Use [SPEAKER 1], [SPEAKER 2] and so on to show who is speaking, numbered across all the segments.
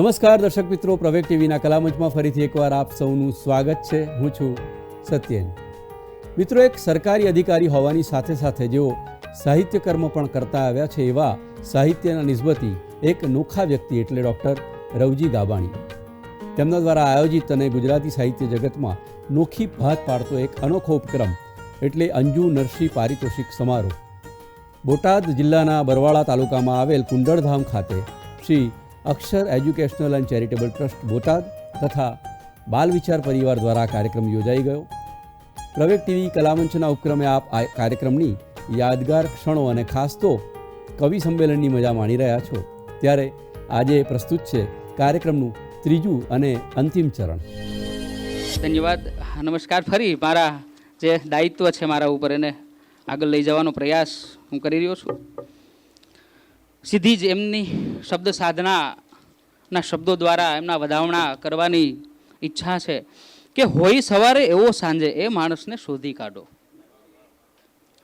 [SPEAKER 1] નમસ્કાર દર્શક મિત્રો, પ્રવેગ ટીવીના કલામંચમાં ફરીથી એકવાર આપ સૌનું સ્વાગત છે. હું છું સત્યેન. મિત્રો, એક સરકારી અધિકારી હોવાની સાથે સાથે જેઓ સાહિત્યકર્મ પણ કરતા આવ્યા છે, એવા સાહિત્યના નિસ્બતી એક નોખા વ્યક્તિ એટલે ડૉક્ટર રવજી ગાબાણી તેમના દ્વારા આયોજિત અને ગુજરાતી સાહિત્ય જગતમાં નોખી ભાત પાડતો એક અનોખો ઉપક્રમ એટલે અંજુ નરસિંહ પારિતોષિક સમારોહ. બોટાદ જિલ્લાના બરવાળા તાલુકામાં આવેલ કુંડળધામ ખાતે Shri Akshar educational and charitable trust Botad તથા બાલ વિચાર પરિવાર દ્વારા કાર્યક્રમ યોજાઈ ગયો. પ્રવેગ ટીવી કલામંચના ઉપક્રમે આપ આ કાર્યક્રમની યાદગાર ક્ષણો અને ખાસ તો કવિ સંમેલનની મજા માણી રહ્યા છો. ત્યારે આજે પ્રસ્તુત છે કાર્યક્રમનું ત્રીજું અને અંતિમ ચરણ.
[SPEAKER 2] ધન્યવાદ. નમસ્કાર ફરી મારા જે દાયિત્વ છે મારા ઉપર એને આગળ લઈ જવાનો પ્રયાસ હું કરી રહ્યો છું. સીધી જ એમની શબ્દ સાધનાના શબ્દો દ્વારા એમના વધાવણા કરવાની ઈચ્છા છે કે હોય સવારે એવો સાંજે એ માણસને શોધી કાઢો.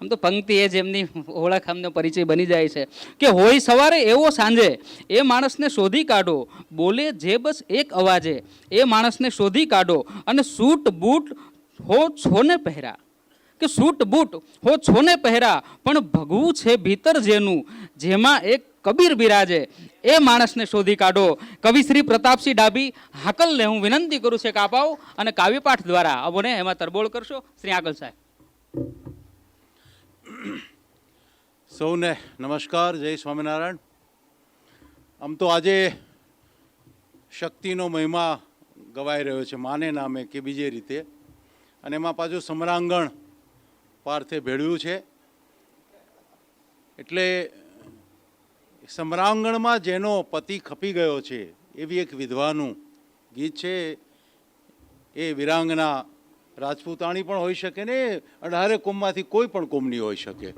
[SPEAKER 2] આમ તો પંક્તિ એ જ એમની ઓળખ અમને પરિચય બની જાય છે કે હોય સવારે એવો સાંજે એ માણસને શોધી કાઢો. બોલે જે બસ એક અવાજે એ માણસને શોધી કાઢો અને સૂટ બૂટ હો છોને પહેરા. કે સૂટ બૂટ હો છોને પહેરા, પણ ભગવું છે ભીતર જેનું, જેમાં એક કબીર બિરાજે. એ માણસને શોધી કાઢો. કવિ શ્રી પ્રતાપસિંહ ડાભી, હાકલને હું વિનંતી કરું છું કે આપ અને કાવ્યપાઠ દ્વારા. અબોને એમાં તરબોળ કરશો. શ્રી આગળ સાહેબ.
[SPEAKER 3] સૌને નમસ્કાર. જય સ્વામિનારાયણ. આમ તો આજે શક્તિનો મહિમા ગવાઈ રહ્યો છે, માને નામે કે બીજે રીતે. અને એમાં પાછું સમરાંગણ પાર્થે ભેળ્યું છે. એટલે સમરાંગણમાં જેનો પતિ ખપી ગયો છે, એવી એક વિધવાનું ગીત છે. એ વિરાંગના રાજપૂતાણી પણ હોઈ શકે ને, અઢારે કોમમાંથી કોઈ પણ કોમની હોઈ શકે.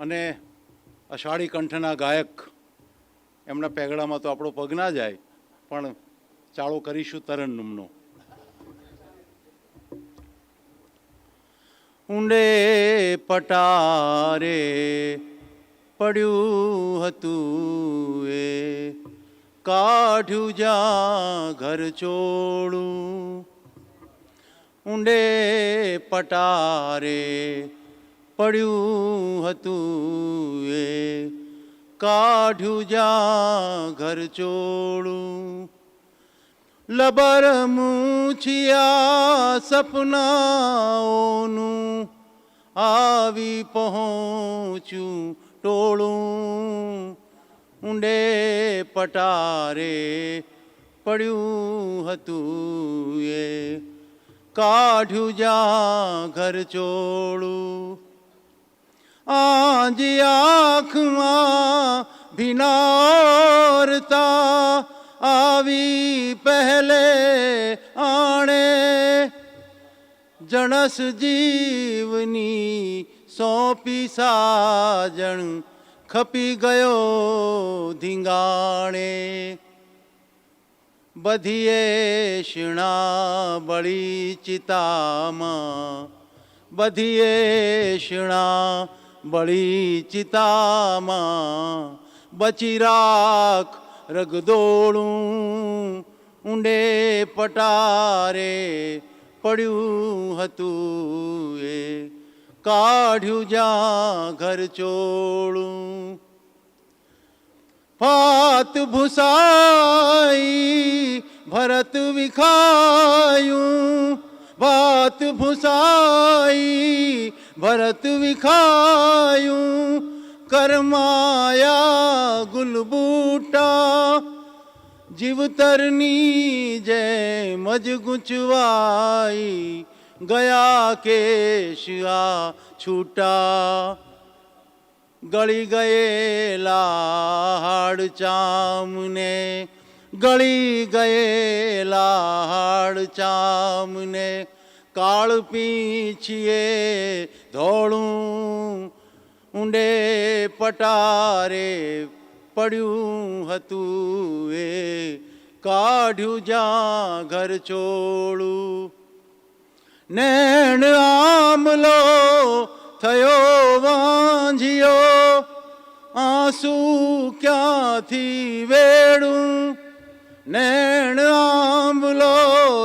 [SPEAKER 3] અને અષાઢી કંઠના ગાયક, એમના પેગડામાં તો આપણો પગ ના જાય, પણ ચાળો કરીશું તરન્નુમનો. ઊંડે પટારે પડ્યું હતું એ. કાઢ્યું જા ઘર ચોડું ઊંડે પટારે પડ્યું હતું એ. કાઢ્યું જા ઘર ચોળું લબર મૂછિયા સપનાઓનું આવી પહોંચ્યું ટોળું. ઊંડે પટારે પડ્યું હતું એ. કાઢ્યું જા ઘર ચોળું. આજ આંખમાં ભીનારતા આવી પહેલે આણે જણસ જીવની સોંપી સાજણ ખપી ગયો ધીંગાણે. બધીએ શિણા બળી ચિતામાં બધીએ શિણા બળી ચિતામાં બચી રાખ રગદોળું ઊંડે પટારે પડ્યું હતું એ. કાઢ્યું જ્યાં ઘર ચોળું. ફાત ભૂસાઈ, ભરત વિખાયું. ભાત ભૂસાઈ, ભરત વિખાયું. કરમાયા ગુલબૂટા જીવતરની જે મજ ગુંચવાઈ ગયા કેશિયા છૂટા ગળી ગયેલા હાડ ચામને ગળી ગયેલા હાડ ચામને કાળ પીછીએ ધોળું ઊંડે પટારે પડ્યું હતું એ. કાઢ્યું જ્યાં ઘર છોડું નેણ આમલો થયો વાંઝિયો. આંસુ ક્યાંથી વેડું નેણ આંબલો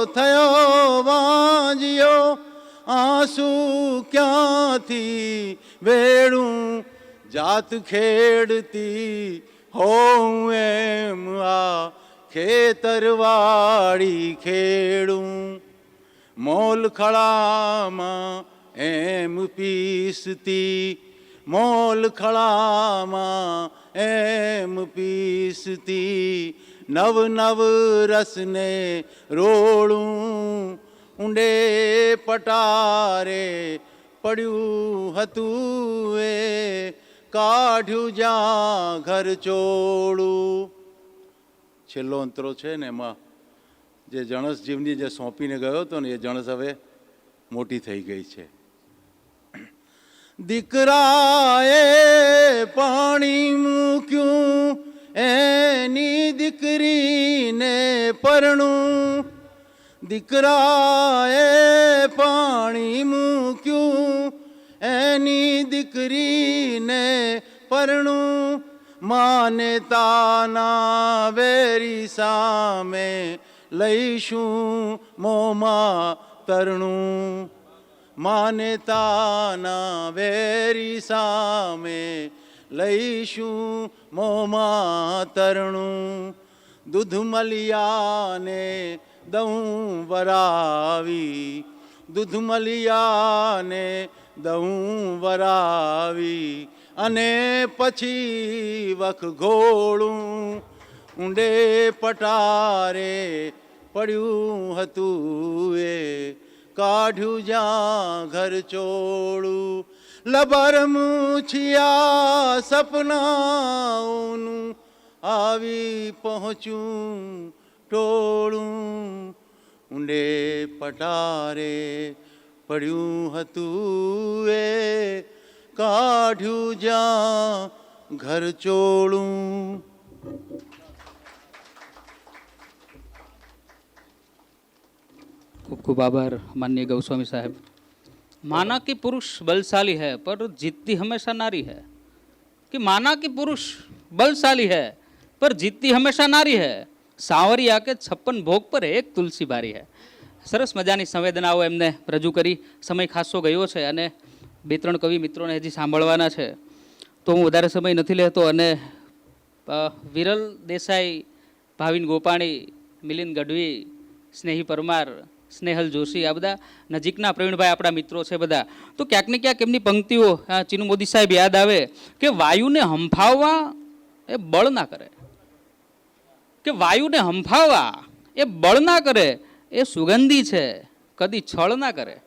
[SPEAKER 3] થયો વાંજ્યો આંસુ ક્યાંથી વેડું જાત ખેડતી હોઉં એમ આ ખેતરવાળી ખેડું. મોલ ખળામાં એમ પીસતી, મોલ ખળામાં એમ પીસતી. નવ નવ રસને રોળું, ઊંડે પટારે પડ્યું હતું એ, કાઢ્યું જ્યાં ઘર ચોડું છેલ્લો અંતરો છે ને એમાં જે જણસ જીવની જે સોંપીને ગયો હતો ને એ જણસ હવે મોટી થઈ ગઈ છે. દીકરાએ પાણી મૂક્યું, એની દીકરીને પરણું. દીકરાએ પાણી મૂક્યું એની દીકરીને પરણું માને તાના વેરી સામે લઈશું મોમાં તરણું. માન્યતાના વેરી સામે લઈશું મોમાં તરણું. દૂધ મલિયાને દઉં વરાવી. દૂધ મલિયાને દઉં વરાવી અને પછી વખ ઘોળું. ઊંડે પટારે પડ્યું હતું એ. કાઢ્યું જ્યાં ઘર ચોળું. લબર મૂછિયા સપનાઓનું આવી પહોંચ્યું ટોળું. ઊંડે પટારે પડ્યું હતું એ કાઢ્યું જ્યાં ઘર ચોળું
[SPEAKER 2] खूब खूब आभार माननीय गोस्वामी साहब माना कि पुरुष बलशाली है पर जीतती हमेशा नारी है कि माना कि पुरुष बलशाली है पर जीतती हमेशा नारी है સાવરિયા કે છપ્પન ભોગ પર એક તુલસી બારી હે સરસ મજાની સંવેદનાઓ એમને રજૂ કરી. સમય ખાસો ગયો છે અને બે ત્રણ કવિ મિત્રોને હજી સાંભળવાના છે. તો હું વધારે સમય નથી લેતો અને વિરલ દેસાઈ, ભાવિન ગોપાણી, મિલિંદ ગઢવી, સ્નેહી પરમાર, સ્નેહલ જોશી, આ બધા નજીકના પ્રવીણભાઈ આપણા મિત્રો છે બધા. તો ક્યાંક ને ક્યાંક એમની પંક્તિઓ ચીનુ મોદી સાહેબ યાદ આવે કે વાયુને હંફાવવા એ બળ ના કરે. કે વાયુને હંફાવવા એ બળ ના કરે. એ સુગંધી છે, કદી છળ ના કરે.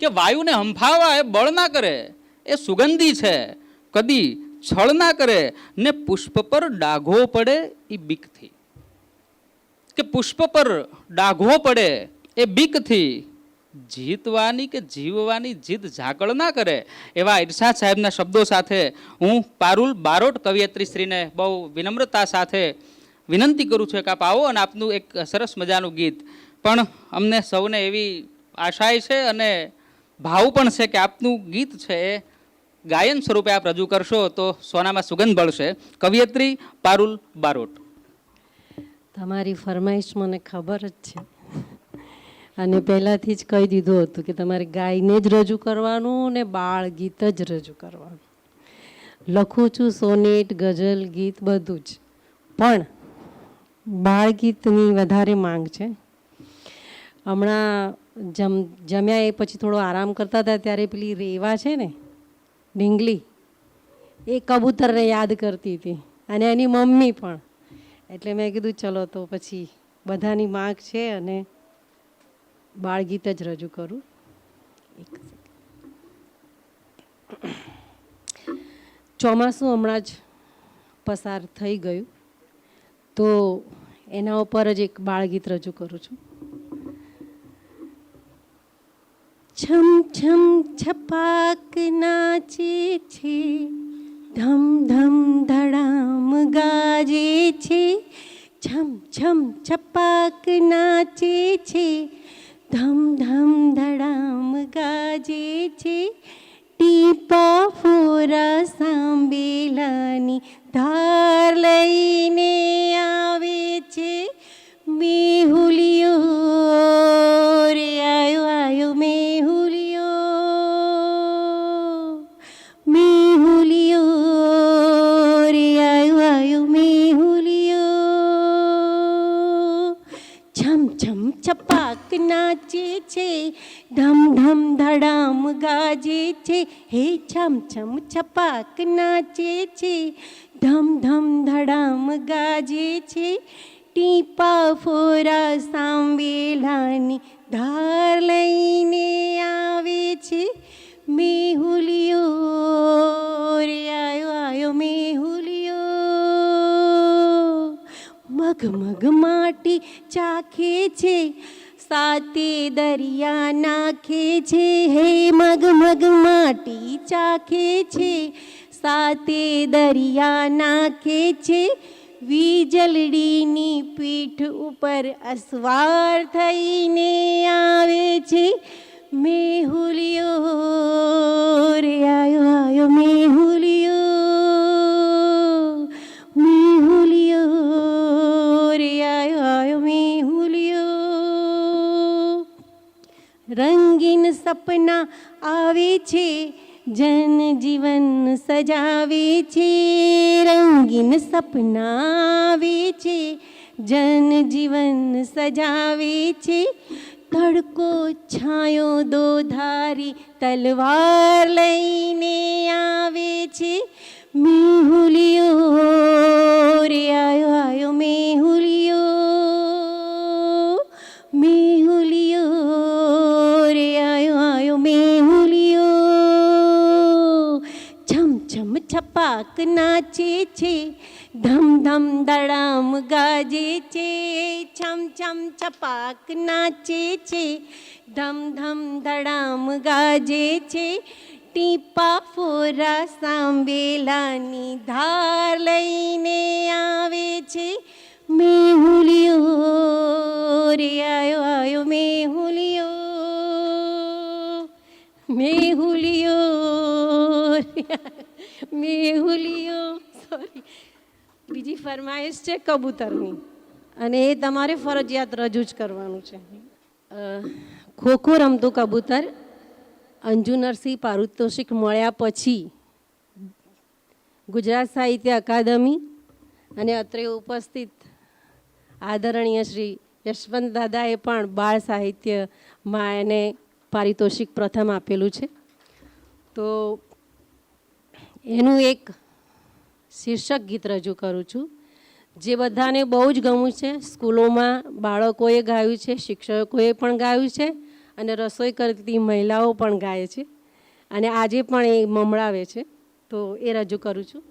[SPEAKER 2] કે વાયુને હંફાવવા એ બળ ના કરે, એ સુગંધી છે, કદી છળ ના કરે ને પુષ્પ પર ડાઘો પડે એ બીકથી. કે પુષ્પ પર ડાઘો પડે એ બીકથી. જીતવાની કે જીવવાની જીદ ઝાકળ ના કરે, એવા ઈર્ષા સાહેબના શબ્દો સાથે હું પારુલ બારોટ કવિયત્રી શ્રીને બહુ વિનમ્રતા સાથે વિનંતી કરું છું કે આપ આવો અને આપનું એક સરસ મજાનું ગીત પણ અમને સૌને એવી આશાય છે અને ભાવ પણ છે કે આપનું ગીત છે એ ગાયન સ્વરૂપે આપ રજૂ કરશો તો સોનામાં સુગંધ બળશે. કવિયત્રી પારુલ બારોટ.
[SPEAKER 4] તમારી ફરમાઈશ મને ખબર જ છે. અને પહેલાંથી જ કહી દીધું હતું કે તમારે ગાયને જ રજૂ કરવાનું ને બાળ ગીત જ રજૂ કરવાનું. લખું છું સોનેટ, ગઝલ, ગીત બધું જ. પણ બાળ ગીતની વધારે માંગ છે. હમણાં જમ, જમ્યા એ પછી થોડો આરામ કરતા હતા ત્યારે પેલી રેવા છે ને, ઢીંગલી, એ કબૂતરને યાદ કરતી હતી અને એની મમ્મી પણ. એટલે મેં કીધું, ચલો તો પછી બધાની માગ છે અને બાળગીત જ રજૂ કરું. ચોમાસું હમણાં જ પસાર થઈ ગયું. તો એના ઉપર જ એક બાળગીત રજૂ કરું છું. છમ છમ છપાક નાચે છે, ધમ ધમ ધડામ ગાજે છે, છમ છમ છપાક નાચે છે, ધમ ધમ ધડામ ગાજે છે, ટીપા ફોરા સાંભેલાની ધાર લઈને આવે છે મેહુલિયો રે આયો આયો મેહુલિયો મેહુલિયો રે આયો આયો મેહુલિયો છમ છમ છપાક નાચે છે ધમ ધમ ધડામ ગાજે છે હે છમ છમ છપાક નાચે છે ધમ ધમ ધડામ ગાજે છે ટીપા ફોરા સાંભેલાની ધાર લઈને આવે છે મેહુલિયો રે આયો આયો મેહુલિયો મગ મગ માટી ચાખે છે સાતે દરિયા નાખે છે હે મગ મગ માટી ચાખે છે સાતે દરિયા નાખે છે વીજળીની પીઠ ઉપર અસવાર થઈને આવે છે. મેહુલિયો રે આયો આયો મેહુલિયો મેહુલિયો રે આયો આયો મેહુલિયો. રંગીન સપના આવે છે. જન જીવન સજાવે છે, રંગીન સપના આવે છે, જન જીવન સજાવે છે. તડકો છાયો દો ધારી, તલવાર લઈને આવે છે. મેહુલિયો રે, આયો આયો, મેહુલિયો મેહુલિયો. છપાક નાચે છે, ધમ ધમ દડામ ગાજે છે, છમ છમ છપાક નાચે છે, ધમ ધમ દડામ ગાજે છે, ટીપા ફોરા સાંભેલાની ધાર લઈને આવે છે. મેહુલિયો રે આયો આયો મેહુલિયો મેહુલિયો મેહુલિયો સોરી બીજી ફરમાઈશ છે કબૂતરની. અને એ તમારે ફરજિયાત રજૂ જ કરવાનું છે. ખોખો રમતું કબૂતર અંજુ નરસિંહ પારિતોષિક મળ્યા પછી ગુજરાત સાહિત્ય અકાદમી અને અત્રે ઉપસ્થિત આદરણીય શ્રી યશવંત દાદાએ પણ બાળ સાહિત્યમાં એને પારિતોષિક પ્રથમ આપેલું છે. તો એનું એક શીર્ષક ગીત રજૂ કરું છું, જે બધાને બહુ જ ગમ્યું છે. સ્કૂલોમાં બાળકોએ ગાયું છે, શિક્ષકોએ પણ ગાયું છે અને રસોઈ કરતી મહિલાઓ પણ ગાય છે અને આજે પણ એ મમળાવે છે. તો એ રજૂ કરું છું.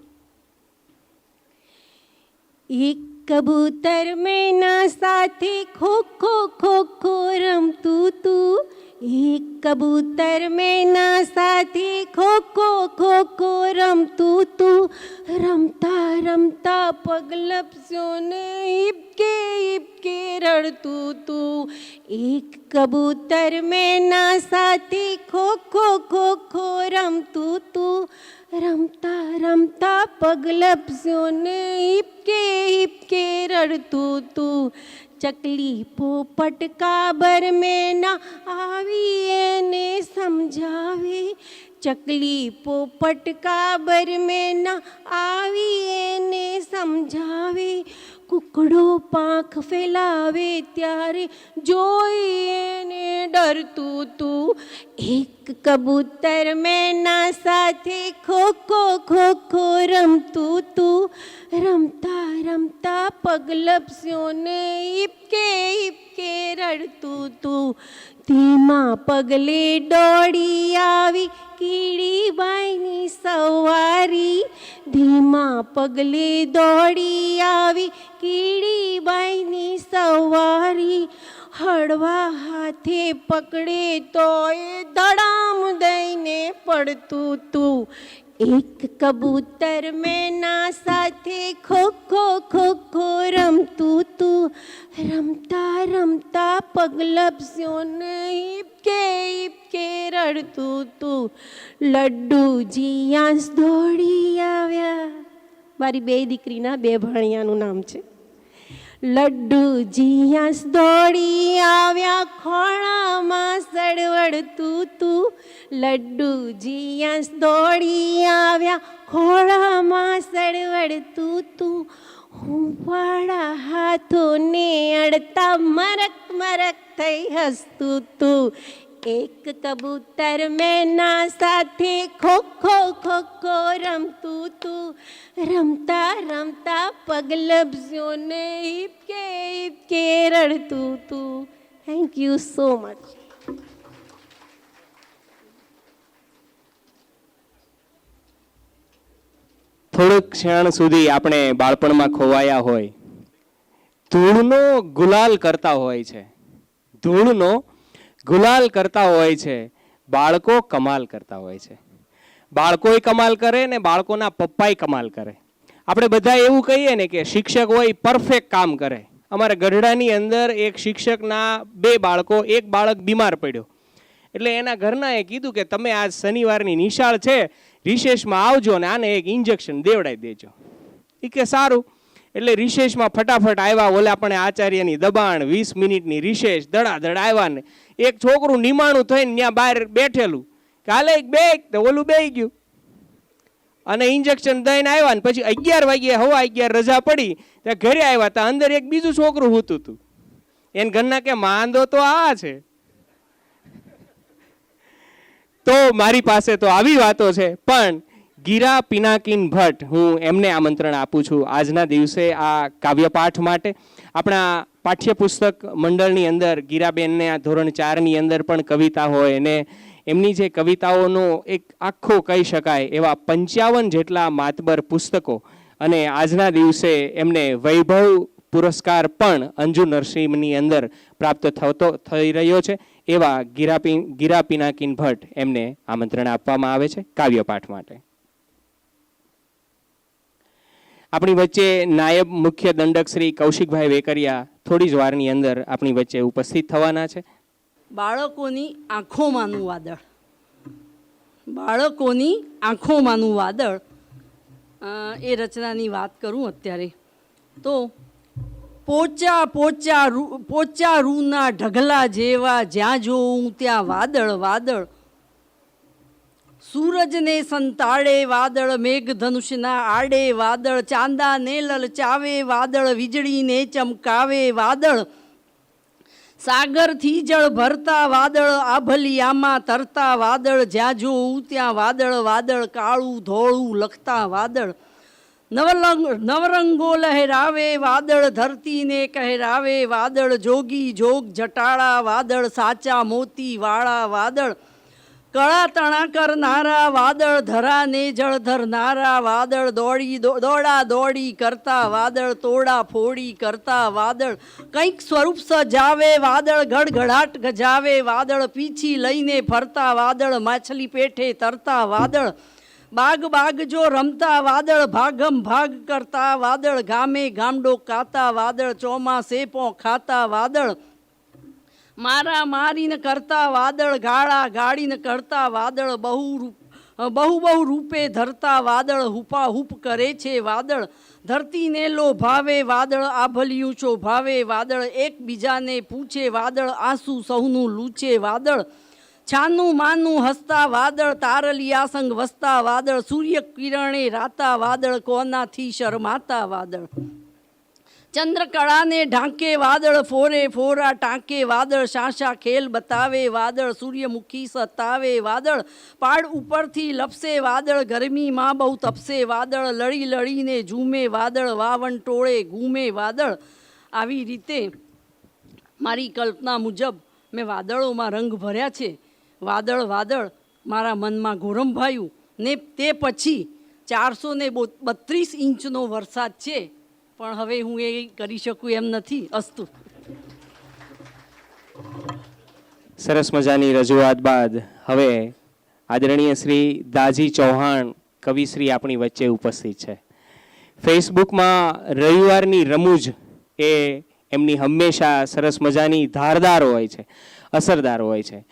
[SPEAKER 4] એક કબૂતર મેના સાથે ખો ખો ખો ખો રમતું તું. એક કબૂતર મેના સાથે ખો ખો ખો ખો રમતું તું રમતા રમતા પગલપસ્યો ને હિપકે હિપકે રડતું તું એક કબૂતર મેના સાથે ખો ખો ખો ખો રમતું તું રમતા રમતા પગલપસ્યો ને હિપકે હિપકે રડતું તું ચકલી પોપટ કાબર મેના આવી એને સમજાવી. ચકલી પોપટ કાબર મેના આવી એને સમજાવી. કુકડો પાંખ ફેલાવે ત્યારે જોઈને ડરતું તું. એક કબૂતર મેના સાથે ખો ખો ખો ખો રમતું તું. રમતા રમતા પગલપસ્યો ને હિપકે હિપકે રડતું તું. ધીમા પગલે દોડી આવી કીડીબાઈની સવારી. ધીમા પગલે દોડી આવી કીડીબાઈની સવારી. હળવા હાથે પકડે તો એ ધડામ દઈને પડતું તું. એક કબૂતર મેના સાથે ખો ખો ખો ખો રમતું તું. રમતા રમતા પગલપસ્યો ને ઈપકે ઈપકે રડતું તું. લડ્ડુજી આંસ દોડી આવ્યા. મારી બે દીકરીના બે ભણિયાનું નામ છે. લડ્ડુજી દોડી આવ્યા ખોળામાં સડવડતું તું લડ્ડુજી દોડી આવ્યા ખોળામાં સડવડતું તું હું પાડા હાથોને અડતા મરક મરક થઈ હસતું તું. એક કબૂતર મેના સાથે ખો ખો ખો ખો રમતું તું. રમતા રમતા પગલબ્સ્યો ને હિપકે હિપકે રડતું તું. થેન્ક યુ સો મચ
[SPEAKER 5] થોડુંક ક્ષણ સુધી આપણે બાળપણમાં ખોવાયા હોય. ધૂળનો ગુલાલ કરતા હોય છે. ધૂળનો ગુલાલ કરતા હોય છે, બાળકો કમાલ કરતા હોય છે. બાળકોય કમાલ કરે ને બાળકોના પપ્પાય કમાલ કરે. આપણે બધા એવું કહીએ ને કે શિક્ષક હોય પરફેક્ટ કામ કરે. અમારા ગઢડાની અંદર એક શિક્ષકના બે બાળકો, એક બાળક બીમાર પડ્યો. એટલે એના ઘરનાએ કીધું કે તમે આજ શનિવારની નિશાળ છે, રિશેષમાં આવજો અને આને એક ઇન્જેક્શન દેવડાવી દેજો. એ કે સારું. એટલે રિશેષમાં ફટાફટ આવ્યા, ઓલા આપણે આચાર્યની દબાણ, વીસ મિનિટની રિશેષ ધડાધડ આવ્યા ને. એક છોકરું નિમાણું થઈને ત્યાં બહાર બેઠેલું. કાલે એક બે તો ઓલું બે ગયું. અને ઇન્જેક્શન દઈને આવ્યા ને, પછી અગિયાર વાગ્યે, હવા અગિયાર રજા પડી, ત્યાં ઘરે આવ્યા, ત્યાં અંદર એક બીજું છોકરું હોતું હતું એને ઘરના કે, માંદો તો આ છે. તો મારી પાસે તો આવી વાતો છે, પણ ગીરા પિનાકિન ભટ્ટ હું એમને આમંત્રણ આપું છું આજના દિવસે આ કાવ્યપાઠ માટે. આપણા પાઠ્યપુસ્તક મંડળની અંદર ગીરાબેનને આ ધોરણ ચારની અંદર પણ કવિતા હોય અને એમની જે કવિતાઓનો એક આખો કહી શકાય એવા પંચાવન જેટલા માતબર પુસ્તકો. અને આજના દિવસે એમને વૈભવ પુરસ્કાર પણ અંજુ નરસિંહની અંદર પ્રાપ્ત થતો, થઈ રહ્યો છે. એવા ગીરાપી, ગીરા પિનાકિન ભટ્ટ એમને આમંત્રણ આપવામાં આવે છે કાવ્યપાઠ માટે. આપણી વચ્ચે નાયબ મુખ્ય દંડક શ્રી કૌશિકભાઈ વેકરિયા થોડી જ વારની અંદર આપણી વચ્ચે ઉપસ્થિત થવાના છે.
[SPEAKER 6] બાળકોની આંખોમાંનું વાદળ. બાળકોની આંખોમાંનું વાદળ. એ રચનાની વાત કરું અત્યારે. તો પોચા પોચા પોચા રૂના ઢગલા જેવા જ્યાં જોઉં ત્યાં વાદળ વાદળ. સૂરજને સંતાડે વાદળ, મેઘધનુષના આડે વાદળ, ચાંદાને લલચાવે વાદળ, વીજળીને ચમકાવે વાદળ. સાગરથી જળ ભરતા વાદળ, આભલિયામાં તરતા વાદળ, જ્યાં જોઉં ત્યાં વાદળ વાદળ કાળું, ધોળું લખતા વાદળ. નવરંગ નવરંગો લહેરાવે વાદળ, ધરતીને કહેરાવે વાદળ, જોગી જોગ જટાળા વાદળ, સાચા મોતી વાળા વાદળ. કળા તણા કરનારા, વાદળ ધરાને જળ ધરનારા, વાદળ દોડી દોડા દોડી કરતા, વાદળ તોડા ફોડી કરતા, વાદળ કંઈક સ્વરૂપ સજાવે, વાદળ ગડગડાટ ગજાવે, વાદળ પીછી લઈને ફરતા, વાદળ માછલી પેઠે તરતા, વાદળ બાગ બાગ જો રમતા, વાદળ ભાગમ ભાગ કરતા, વાદળ ગામે ગામડો કાતા, વાદળ ચોમાસે પો ખાતા, વાદળ મારા મારીને કરતા વાદળ, ગાળા ગાળીને કરતા વાદળ, બહુ રૂપ બહુ બહુ રૂપે ધરતા વાદળ હુપા હુપ કરે છે વાદળ. ધરતીને લોભાવે વાદળ, આભલિયું શોભાવે વાદળ. એકબીજાને પૂછે વાદળ, આંસુ સૌનું લૂછે વાદળ. છાનું માનું હસતા વાદળ તારલિયા સંગ વસતા વાદળ. સૂર્ય કિરણે રાતા વાદળ, કોનાથી શરમાતા વાદળ? ચંદ્રકળાને ઢાંકે વાદળ, ફોરે ફોરા ટાંકે વાદળ, શાશા ખેલ બતાવે વાદળ, સૂર્યમુખી સતાવે વાદળ, પાડ ઉપરથી લપસે વાદળ ગરમીમાં બહુ તપસે વાદળ લડી લડીને ઝૂમે વાદળ, વાવણ ટોળે ઘૂમે વાદળ. આવી રીતે મારી કલ્પના મુજબ મેં વાદળોમાં રંગ ભર્યા છે. વાદળ વાદળ, મારા મનમાં ગોરંભાયું ને તે પછી ચારસો ને બત્રીસ ઇંચનો વરસાદ છે. પણ હવે હું એ કરી શકું એમ નથી, અસ્તુ.
[SPEAKER 5] સરસ મજાની રજૂઆત બાદ હવે આદરણીય શ્રી દાજી ચૌહાણ કવિશ્રી આપણી વચ્ચે ઉપસ્થિત છે. ફેસબુકમાં રવિવારની રમૂજ એ એમની હંમેશા સરસ મજાની ધારદાર હોય છે, અસરદાર હોય છે.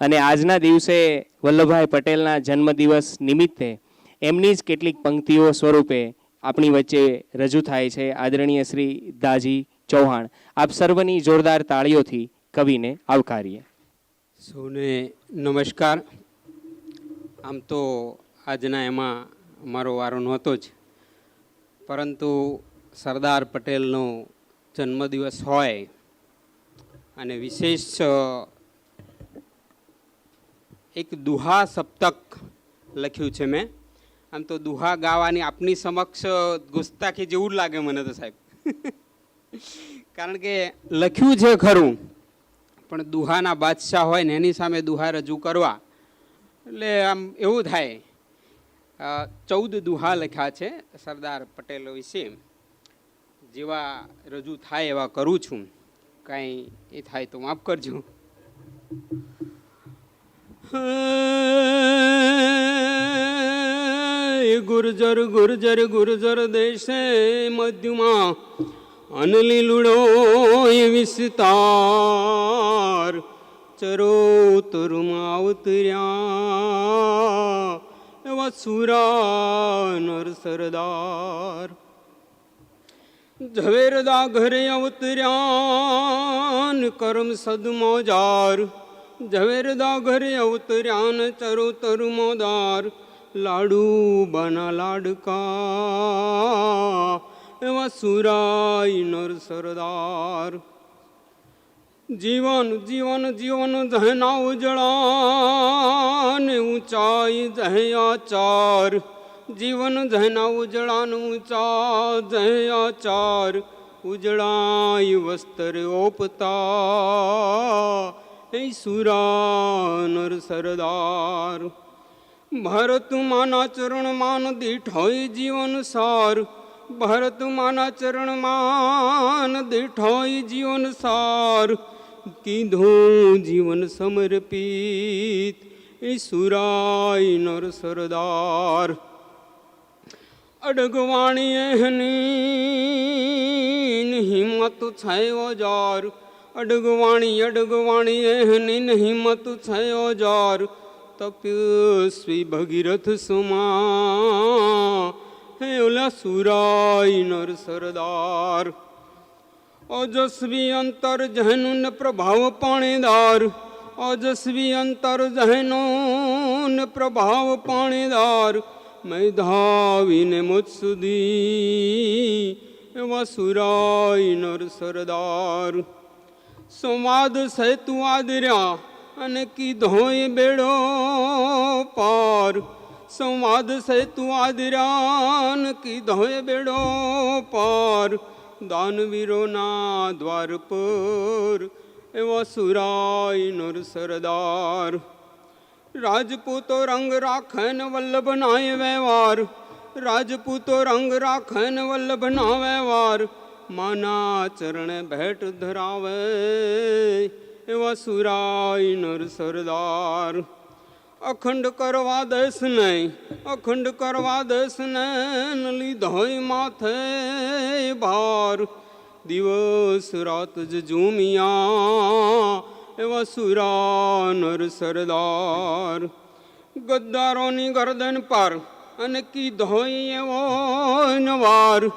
[SPEAKER 5] અને આજના દિવસે વલ્લભભાઈ પટેલના જન્મદિવસ નિમિત્તે એમની જ કેટલીક પંક્તિઓ સ્વરૂપે આપણી વચ્ચે રજૂ થાય છે આદરણીય શ્રી દાજી ચૌહાણ. આપ સર્વની જોરદાર તાળીઓથી કવિને આવકારીએ.
[SPEAKER 7] સૌને નમસ્કાર. આમ તો આજના એમાં મારો વારો નહોતો જ. પરંતુ સરદાર પટેલનો જન્મદિવસ હોય અને વિશેષ એક દુહા સપ્તક લખ્યું છે મેં. આમ તો દુહા ગાવાની આપની સમક્ષ ગુસ્તાખી જેવું જ લાગે મને તો સાહેબ. કારણ કે લખ્યું છે ખરું, પણ દુહાના બાદશાહ હોય ને એની સામે દુહા રજૂ કરવા, એટલે આમ એવું થાય. ચૌદ દુહા લખ્યા છે સરદાર પટેલ વિશે. જેવા રજૂ થાય એવા કરું છું. કાંઈ એ થાય તો માફ કરજો. ગુર્જર ગુર્જર ગુર્જર દેશે, મધ્યમાં અનલી લુડો વિસ્તાર. ચરો તરુમાં ઉતર્યા એવા સુરા નર સરદાર ઝવેરદા ઘરે અવતર્યાન કરમ સદમોજાર. ઝવેરદા ઘરે અવતર્યાન ચરો તરુમોદાર લાડુ બના લાડકા. એવા સુરાય નર સરદાર. જીવન જીવન જીવન જહના ઉજળાન, ઊંચાઈ જહે ચાર જીવન જહના ઉજળાન, ઊંચા જહે ચાર ઉજળાય વસ્ત્ર ઓપતા. એ સુરાનર સરદાર. ભારત માના ચરણ માન દીઠ હોય જીવન સાર. ભરત માના ચરણ માન દીઠ હોય જીવન સાર. કીધું જીવન સમર્પિત ઈસુરાય સુરાય નર સરદાર. અડગવાણી એહની હિંમત છાયો જાર. અડગવાણી અડગવાણી એહની હિંમત છાયો જાર. તપસ્વી ભગીરથ સુમા હે ઓલા સુરાય નર સરદાર અજસ્વી અંતર જહનું ને પ્રભાવ પાણીદાર અજસ્વી અંતર જહનું ને પ્રભાવ પાણીદાર મેધાવીને મુજ સુધી એવા સુરાય નર સરદાર સંવાદ સેતુ આદર્યા અને કીધો એ બેડો પાર સંવાદ સેતુ આદર્યાન કીધો એ બેડો પાર દાનવીરોના દ્વાર પર એવા સુરાય નર સરદાર રાજપૂતો રંગ રાખન વલ્લભ નાય વ્યવહાર રાજપૂતો રંગ રાખન વલ્લભ ના વ્યવહાર માના ચરણે ભેટ ધરાવે એવા સુરાય નર સરદાર. અખંડ કરવા દેશ નહીં, અખંડ કરવા દેશ ને લીધોય માથે ભાર. દિવસ રાત જ ઝૂમિયા એવા સુરા નર સરદાર. ગદ્દારોની ગરદન પર અને કીધોય એવો નવાર.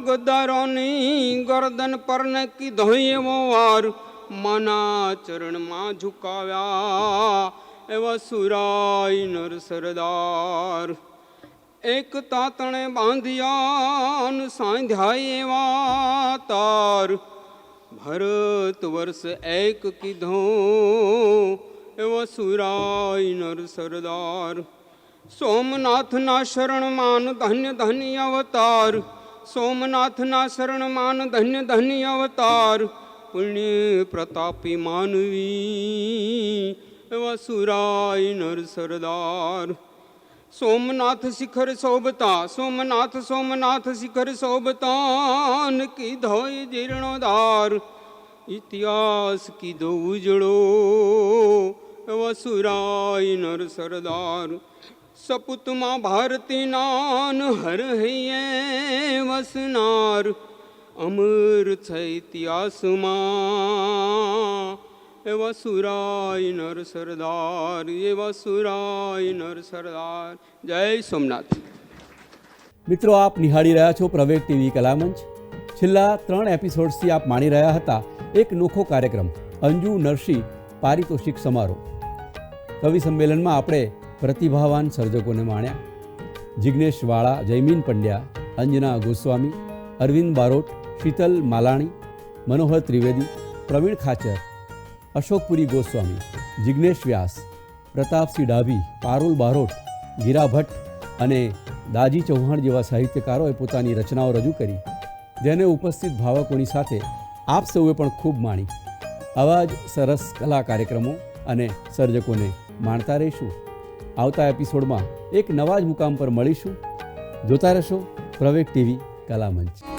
[SPEAKER 7] ગદ્દારોની ગરદન પર ને કીધોય એવો વાર. માના ચરણમાં ઝુકાવ્યા. એવા સુરાય નર સરદાર એક તાતણે બાંધ્યા સાંધ્યાય સાંધ્યા એવા તાર. ભરત વર્ષ એક કીધો. એવા સુરાય નર સરદાર સોમનાથના શરણમાન ધન્ય ધન્ય અવતાર. સોમનાથના શરણમાન ધન્ય ધન્ય અવતાર. પુણ્ય પ્રતાપી માનવી એવા સુરાય નર સરદાર. સોમનાથ શિખર શોભતા સોમનાથ સોમનાથ શિખર શોભતાન કીધો કીધોય જીર્ણોધાર ઇતિહાસ કીધો ઉજળો એવા સુરાય નર સરદાર. સપુતમાં ભારતી નાન હર હૈયે વસનાર. અમર છે ઇતિહાસમાં. એવા સુરાય નર સરદાર એવા સુરાય નર સરદાર જય સોમનાથ.
[SPEAKER 1] મિત્રો, આપ નિહાળી રહ્યા છો પ્રવેગ ટીવી કલામંચ. છેલ્લા ત્રણ એપિસોડ્સથી આપ માણી રહ્યા હતા એક નોખો કાર્યક્રમ, અંજુ નરસિંહ પારિતોષિક સમારોહ. કવિ સંમેલનમાં આપણે પ્રતિભાવાન સર્જકોને માણ્યા. જિજ્ઞેશ વાળા, જયમીન પંડ્યા, અંજના ગોસ્વામી, અરવિંદ બારોટ શીતલ માલાણી મનોહર ત્રિવેદી પ્રવીણ ખાચર અશોકપુરી ગોસ્વામી જિજ્ઞેશ વ્યાસ પ્રતાપસિંહ ડાભી પારુલ બારોટ ગીરા ભટ્ટ અને દાજી ચૌહાણ જેવા સાહિત્યકારોએ પોતાની રચનાઓ રજૂ કરી. જેને ઉપસ્થિત ભાવકોની સાથે આપ સૌએ પણ ખૂબ માણી. આવા જ સરસ કલા કાર્યક્રમો અને સર્જકોને માણતા રહીશું. આવતા એપિસોડમાં એક નવા જ મુકામ પર મળીશું. જોતા રહેશો પ્રવેગ ટીવી કલામંચ.